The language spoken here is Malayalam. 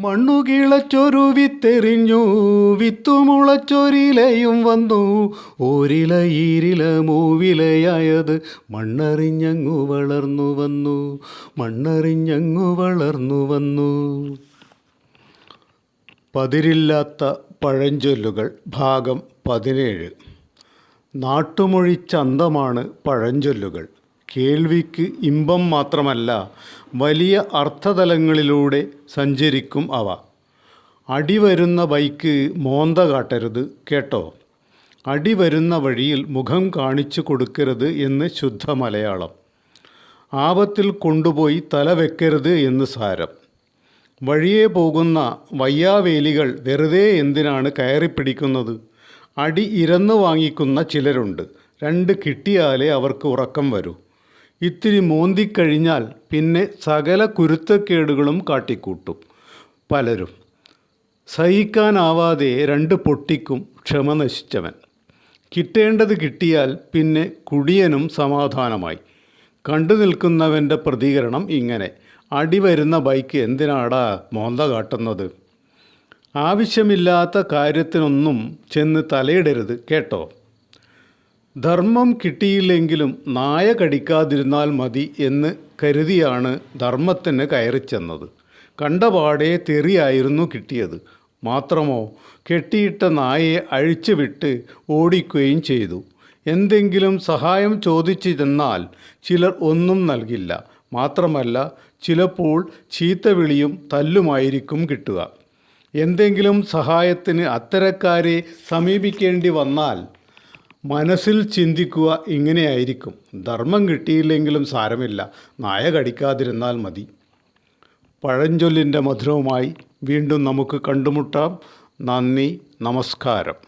മണ്ണു കിളച്ചൊരു വിത്തെറിഞ്ഞു വിത്തുമുളച്ചൊരിലയും വന്നു. ഓരില ഈരില മൂവിലയായത് മണ്ണറിഞ്ഞങ്ങു വളർന്നു വന്നു മണ്ണറിഞ്ഞങ്ങു വളർന്നു വന്നു. പതിരില്ലാത്ത പഴഞ്ചൊല്ലുകൾ ഭാഗം പതിനേഴ്. നാട്ടുമൊഴി ചന്തമാണ് പഴഞ്ചൊല്ലുകൾ. കേൾവിക്ക് ഇമ്പം മാത്രമല്ല വലിയ അർത്ഥതലങ്ങളിലൂടെ സഞ്ചരിക്കും അവ. അടിവരുന്ന ബൈക്ക് മോന്ത കാട്ടരുത് കേട്ടോ. അടിവരുന്ന വഴിയിൽ മുഖം കാണിച്ചു കൊടുക്കരുത് എന്ന് ശുദ്ധ മലയാളം. ആപത്തിൽ കൊണ്ടുപോയി തല വെക്കരുത് എന്ന് സാരം. വഴിയെ പോകുന്ന വയ്യാവേലികൾ വെറുതെ എന്തിനാണ് കയറി പിടിക്കുന്നത് അടി ഇരന്ന് വാങ്ങിക്കുന്ന ചിലരുണ്ട്. രണ്ട് കിട്ടിയാലേ അവർക്ക് ഉറക്കം വരൂ. ഇത്തിരി മോന്തിക്കഴിഞ്ഞാൽ പിന്നെ സകല കുരുത്തക്കേടുകളും കാട്ടിക്കൂട്ടും പലരും. സഹിക്കാനാവാതെ രണ്ട് പൊട്ടിക്കും ക്ഷമ നശിച്ചവൻ. കിട്ടേണ്ടത് കിട്ടിയാൽ പിന്നെ കുടിയനും സമാധാനമായി. കണ്ടു നിൽക്കുന്നവന്റെ പ്രതികരണം ഇങ്ങനെ. അടി വരുന്ന ബൈക്ക് എന്തിനാടാ മോന്ത കാട്ടുന്നത്? ആവശ്യമില്ലാത്ത കാര്യത്തിനൊന്നും ചെന്ന് തലയിടരുത് കേട്ടോ. ധർമ്മം കിട്ടിയില്ലെങ്കിലും നായ കടിക്കാതിരുന്നാൽ മതി എന്ന് കരുതിയാണ് ധർമ്മത്തിന് കയറിച്ചെന്നത് കണ്ടപാടെ തെറിയായിരുന്നു കിട്ടിയത്. മാത്രമോ കെട്ടിയിട്ട നായയെ അഴിച്ചുവിട്ട് ഓടിക്കുകയും ചെയ്തു. എന്തെങ്കിലും സഹായം ചോദിച്ചു ചെന്നാൽ ചിലർ ഒന്നും നൽകില്ല. മാത്രമല്ല ചിലപ്പോൾ ചീത്തവിളിയും തല്ലുമായിരിക്കും കിട്ടുക. എന്തെങ്കിലും സഹായത്തിന് അത്തരക്കാരെ സമീപിക്കേണ്ടി വന്നാൽ മനസ്സിൽ ചിന്തിക്കുക ഇങ്ങനെയായിരിക്കും. ധർമ്മം കിട്ടിയില്ലെങ്കിലും സാരമില്ല. നായ കടിക്കാതിരുന്നാൽ മതി. പഴഞ്ചൊല്ലിന്റെ മധുരവുമായി വീണ്ടും നമുക്ക് കണ്ടുമുട്ടാം. നന്ദി നമസ്കാരം.